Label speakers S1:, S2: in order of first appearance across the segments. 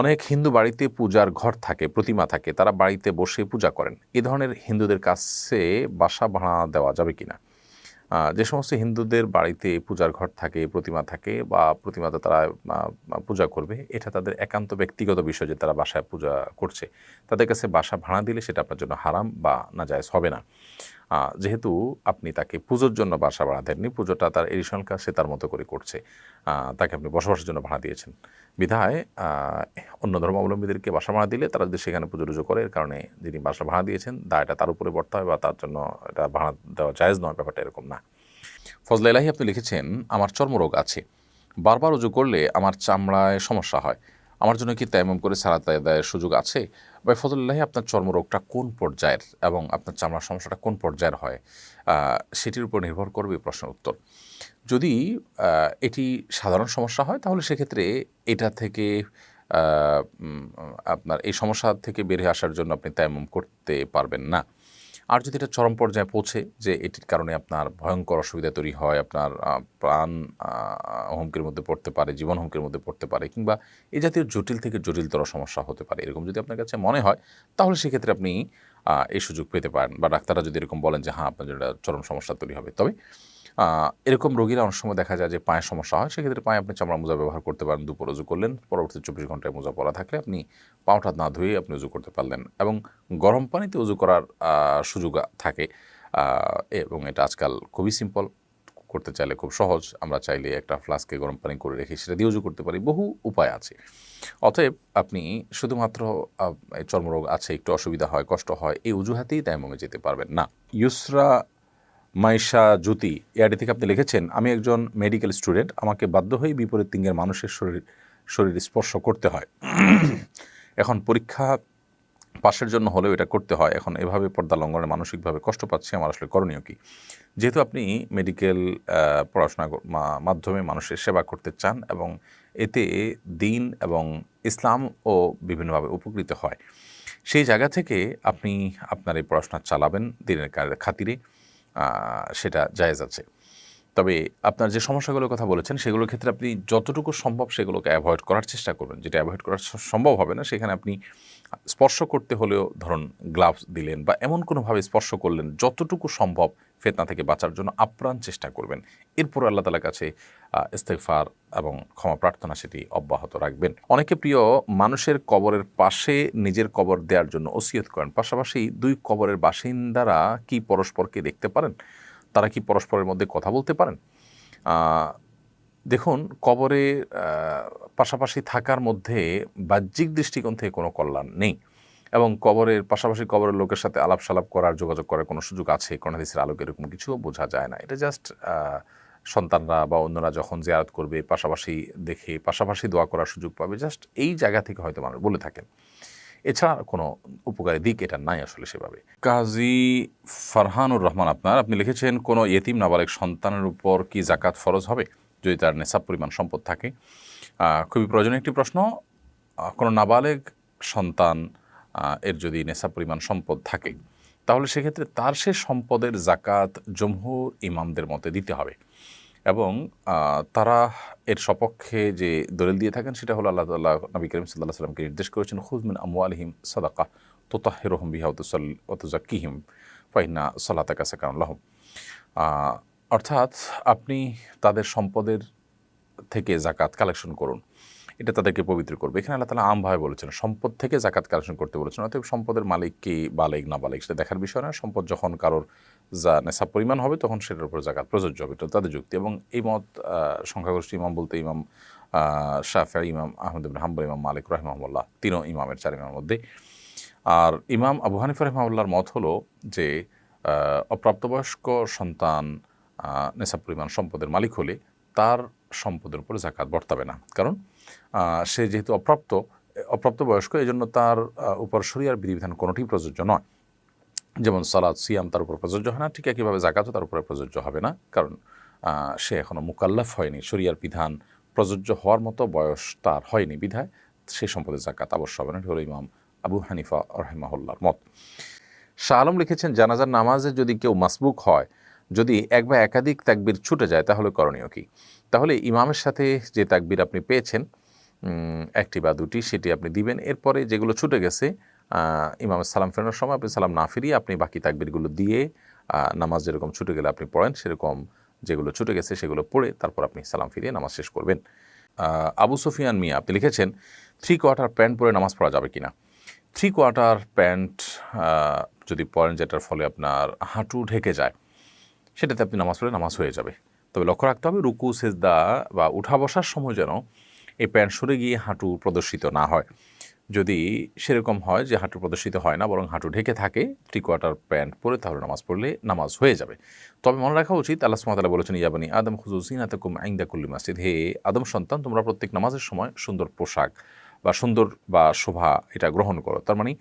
S1: অনেক হিন্দু বাড়িতে পূজার ঘর থাকে, প্রতিমা থাকে, তারা বাড়িতে বসে পূজা করেন। এ ধরনের হিন্দুদের কাছে বাসা ভাড়া দেওয়া যাবে কিনা? যে সমস্ত হিন্দুদের বাড়িতে পূজার ঘর থাকে, প্রতিমা থাকে বা প্রতিমাতে তারা পূজা করবে, এটা তাদের একান্ত ব্যক্তিগত বিষয় যে তারা বাসায় পূজা করছে। তাদের কাছে বাসা ভাড়া দিলে সেটা আপনার জন্য হারাম বা নাজায়জ হবে না। যেহেতু আপনি তাকে পুজোর জন্য বাসা ভাড়া দেননি, পুজোটা তার এডিশনাল কাজ সে তার মতো করে করছে। তাকে আপনি বসবাসের জন্য ভাড়া দিয়েছেন। বিধায় অন্য ধর্মাবলম্বীদেরকে বাসা ভাড়া দিলে তারা যদি সেখানে পুজো টুজো করে, এর কারণে যিনি বাসা ভাড়া দিয়েছেন দায়টা তার উপরে বর্তা হয় বা তার জন্য এটা ভাড়া দেওয়া জায়েজ নয়, ব্যাপারটা এরকম না। ফজলা ইলাহি আপনি লিখেছেন, আমার চর্মরোগ আছে। বারবার উজু করলে আমার চামড়ায় সমস্যা হয়। আমার জন্য কি তাইমম করে সারাত আদায়ের সুযোগ আছে? বা ফজলিল্লাহি, আপনার চর্মরোগটা কোন পর্যায়ের এবং আপনার চামড়ার সমস্যাটা কোন পর্যায়ের হয়? সেটির উপর নির্ভর করবে প্রশ্নের উত্তর। যদি এটি সাধারণ সমস্যা হয়, তাহলে সেক্ষেত্রে এটা থেকে আপনার এই সমস্যা থেকে বেরিয়ে আসার জন্য আপনি তাইমম করতে পারবেন না। আর যদি এটা চরম পর্যায়ে পৌঁছে যে এটির কারণে আপনার ভয়ঙ্কর অসুবিধা তৈরি হয়, আপনার প্রাণ হুমকির মধ্যে পড়তে পারে, জীবন হুমকির মধ্যে পড়তে পারে কিংবা এ জাতীয় জটিল থেকে জটিলতর সমস্যা হতে পারে, এরকম যদি আপনার কাছে মনে হয়, তাহলে সেক্ষেত্রে আপনি এই সুযোগ পেতে পারেন বা ডাক্তাররা যদি এরকম বলেন যে হ্যাঁ আপনার যেটা চরম সমস্যা তৈরি হবে। তবে এরকম রোগীরা অনেক সময় দেখা যায় যে পায়ের সমস্যা হয়। সেক্ষেত্রে পায়ে আপনি চামড়া মোজা ব্যবহার করতে পারেন দুপুর উজু করলেন, পরবর্তী চব্বিশ ঘন্টায় মোজা পরা থাকলে আপনি পাওটা না ধুয়ে আপনি উজু করতে পারলেন এবং গরম পানিতে উজু করার সুযোগ থাকে। এবং এটা আজকাল খুবই সিম্পল করতে চাইলে খুব সহজ। আমরা চাইলে একটা ফ্লাস্কে গরম পানি করে রেখে সেটা দিয়ে উজু করতে পারি। বহু উপায় আছে। অতএব আপনি শুধুমাত্র চর্মরোগ আছে, একটু অসুবিধা হয়, কষ্ট হয়, এই অজুহাতেই তাইমমে যেতে পারবেন না। ইউসরা মাইশা জ্যোতি এআডি থেকে আপনি লিখেছেন, আমি একজন মেডিকেল স্টুডেন্ট আমাকে বাধ্য হয়ে বিপরীত লিঙ্গের মানুষের শরীর শরীর স্পর্শ করতে হয়। এখন পরীক্ষা পাশের জন্য হলেও এটা করতে হয়। এখন এভাবে পর্দা লঙ্ঘনে মানসিকভাবে কষ্ট পাচ্ছি, আমার আসলে করণীয় কি? যেহেতু আপনি মেডিকেল পড়াশোনা মাধ্যমে মানুষের সেবা করতে চান এবং এতে দিন এবং ইসলাম ও বিভিন্নভাবে উপকৃত হয়, সেই জায়গা থেকে আপনি আপনার এই পড়াশোনা চালাবেন দিনের খাতিরে। সেটা জায়েজ আছে। তবে আপনার যে সমস্যাগুলোর কথা বলেছেন, সেগুলোর ক্ষেত্রে আপনি যতটুকু সম্ভব সেগুলোকে অ্যাভয়েড করার চেষ্টা করবেন। যেটা অ্যাভয়েড করা সম্ভব হবে না, সেখানে আপনি স্পর্শ করতে হলেও ধরুন গ্লাভস দিলেন বা এমন কোনোভাবে স্পর্শ করলেন, যতটুকু সম্ভব ফেতনা থেকে বাঁচার জন্য আপ্রাণ চেষ্টা করবেন। এরপর আল্লাহ তালার কাছে আহ, ইস্তেগফার এবং ক্ষমা প্রার্থনা সেটি অব্যাহত রাখবেন। অনেকে প্রিয় মানুষের কবরের পাশে নিজের কবর দেওয়ার জন্য ওসিয়ত করেন। পাশাপাশি দুই কবরের বাসিন্দারা কি পরস্পরকে দেখতে পারেন? তারা কি পরস্পরের মধ্যে কথা বলতে পারেন? দেখুন কবরে পাশাপাশি থাকার মধ্যে বাহ্যিক দৃষ্টিকোণ থেকে কোনো কল্যাণ নেই। এবং কবরের, পাশাপাশি কবরের লোকের সাথে আলাপ সালাপ করার যোগাযোগ করার কোনো সুযোগ আছে? কোনাদিসের আলোকে এরকম কিছু বোঝা যায় না। এটা জাস্ট সন্তানরা বা অন্যরা যখন জিয়ারত করবে, পাশাপাশি দেখে, পাশাপাশি দোয়া করার সুযোগ পাবে জাস্ট এই জায়গা থেকে হয়তো মানুষ বলে থাকেন এছাড়া কোনো উপকারী দিক এটা নাই আসলে সেভাবে। কাজী ফারহানুর রহমান, আপনার আপনি লিখেছেন, কোনো এতিম নাবালেক সন্তানের উপর কি জাকাত ফরজ হবে? যদি তার নেশাব পরিমাণ সম্পদ থাকে। খুবই প্রয়োজনীয় একটি প্রশ্ন। কোনো নাবালেগ সন্তান এর যদি নেশা পরিমাণ সম্পদ থাকে, তাহলে সেক্ষেত্রে তার সে সম্পদের জাকাত জমহুর ইমামদের মতে দিতে হবে। এবং তারা এর সপক্ষে যে দলিল দিয়ে থাকেন সেটা হলো আল্লাহ তাল্লাহ নবী করিম সাল্লাহ সাল্লামকে নির্দেশ করেছেন খুজমিন আমু আলহিম সাদাকা তোতাহিরহম বিহা অতুজাকিহিম ফাইনা সাল্লাহ কাছে কারণলাহম অর্থাৎ আপনি তাদের সম্পদের থেকে জাকাত কালেকশন করুন। এটা তাদেরকে পবিত্র করবে। এখানে আল্লাহ তালা আমভাবে বলেছেন সম্পদ থেকে জাকাত কালেকশন করতে বলেছেন। অতএব সম্পদের মালিক কি বালেক না বালেক সেটা দেখার বিষয় না। সম্পদ যখন কারোর যা নেশা পরিমাণ হবে তখন সেটার উপর জাকাত প্রযোজ্য হবে। এটা তাদের যুক্তি এবং এই মত আহ, সংখ্যাগরিষ্ঠ ইমাম বলতে ইমাম শাফা ইমাম আহমদ হাম্বল ইমাম মালিক রহমাল্লাহ তিনও ইমামের চার ইমামের মধ্যে। আর ইমাম আবু হানিফা রহমাউল্লাহর মত হলো যে অপ্রাপ্তবয়স্ক সন্তান নেশা পরিমাণ সম্পদের মালিক হলে তার সম্পদের উপর জাকাত বর্তাবে না। কারণ সে যেহেতু অপ্রাপ্ত অপ্রাপ্ত বয়স্ক এই জন্য তার উপর শরিয়ার বিধিবিধান কোনোটি প্রযোজ্য নয়। যেমন সালাদ, সিয়াম তার উপর প্রযোজ্য হয় না, ঠিক একইভাবে জাকাতও তার উপরে প্রযোজ্য হবে না, কারণ সে এখনও মুকাল্লাফ হয়নি। শরিয়ার বিধান প্রযোজ্য হওয়ার মতো বয়স তার হয়নি বিধায় সে সম্পদের জাকাত অবশ্য হবে না হলো ইমাম আবু হানিফা রহেমাহুল্লার মত। শাহ আলম লিখেছেন, জানাজার নামাজে যদি কেউ মাসবুক হয়, যদি এক বা একাধিক তাকবির ছুটে যায়, তাহলে করণীয় কি? তাহলে ইমামের সাথে যে তাকবির আপনি পেয়েছেন একটি বা দুটি সেটি আপনি দিবেন। এরপরে যেগুলো ছুটে গেছে ইমাম সালাম ফেরানোর সময় আপনি সালাম না ফিরিয়ে আপনি বাকি তাকবিরগুলো দিয়ে নামাজ যেরকম ছুটে গেলে আপনি পড়েন, সেরকম যেগুলো ছুটে গেছে সেগুলো পড়ে তারপর আপনি সালাম ফিরিয়ে নামাজ শেষ করবেন। আবু সুফিয়ান মিয়া, আপনি লিখেছেন, থ্রি কোয়ার্টার প্যান্ট পরে নামাজ পড়া যাবে কিনা? থ্রি কোয়ার্টার প্যান্ট যদি পরেন যেটার ফলে আপনার হাঁটু ঢেকে যায়, সেটাতে আপনি নামাজ পড়ে নামাজ হয়ে যাবে। তবে লক্ষ্য রাখতে হবে, রুকু, সেজদা বা উঠা বসার সময় যেন এই প্যান্ট সরে গিয়ে হাঁটু প্রদর্শিত না হয়। যদি সেরকম হয় যে হাঁটু প্রদর্শিত হয় না, বরং হাঁটু ঢেকে থাকে থ্রি কোয়ার্টার প্যান্ট পরে তাহলে নামাজ পড়লে নামাজ হয়ে যাবে। তবে মনে রাখা উচিত, আল্লাহ সুমাতালা বলেছেন ইয়াবানি আদম হুজুসিন আতকুম আইন্দা কুল্লি মাসজিদ। হে আদম সন্তান, তোমরা প্রত্যেক নামাজের সময় সুন্দর পোশাক বা সুন্দর বা শোভা এটা গ্রহণ করো। তার মানে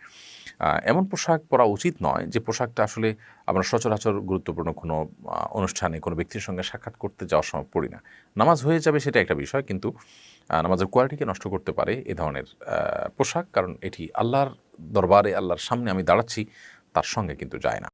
S1: এমন পোশাক পরা উচিত নয় যে পোশাকটা আসলে আমরা সচরাচর গুরুত্বপূর্ণ কোনো অনুষ্ঠানে কোনো ব্যক্তির সঙ্গে সাক্ষাৎ করতে যাওয়ার সময় পড়ি না। নামাজ হয়ে যাবে সেটা একটা বিষয় কিন্তু নামাজের কোয়ালিটিকে নষ্ট করতে পারে এ ধরনের পোশাক কারণ এটি আল্লাহর দরবারে, আল্লাহর সামনে আমি দাঁড়াচ্ছি, তার সঙ্গে কিন্তু যায় না।